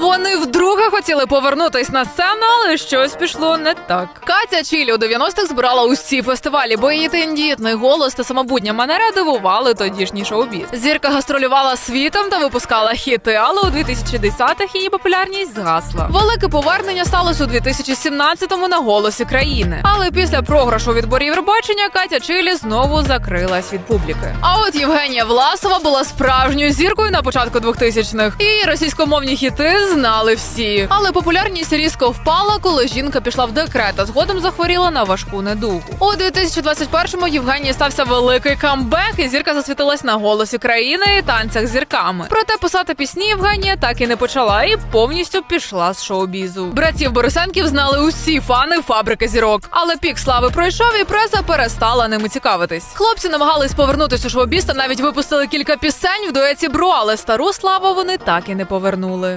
Вони вдруге хотіли повернутись на сцену, але щось пішло не так. Катя Чілі у 90-х збирала усі фестивалі, бо її тендітний голос та самобутня манера дивували тодішній шоу-біз. Зірка гастролювала світом та випускала хіти, але у 2010-х її популярність згасла. Велике повернення сталося у 2017-му на голосі країни. Але після програшу відборів Євробачення Катя Чилі знову закрилась від публіки. А от Євгенія Власова була справжньою зіркою на початку 2000-х. І російськомовні хіти знали всі. Але популярність різко впала, коли жінка пішла в декрет, а згодом захворіла на важку недугу. У 2021-му Євгенії стався великий камбек, і зірка засвітилась на голосі країни і танцях з зірками. Проте писати пісні Євгенія так і не почала і повністю пішла з шоу-бізу. Братів Борисенків знали усі фани фабрики зірок. Але пік слави пройшов, і преса перестала ними цікавитись. Хлопці намагались повернутися у шоу-біз та навіть випустили кілька пісень в дуеті Бро, але стару славу вони так і не повернули.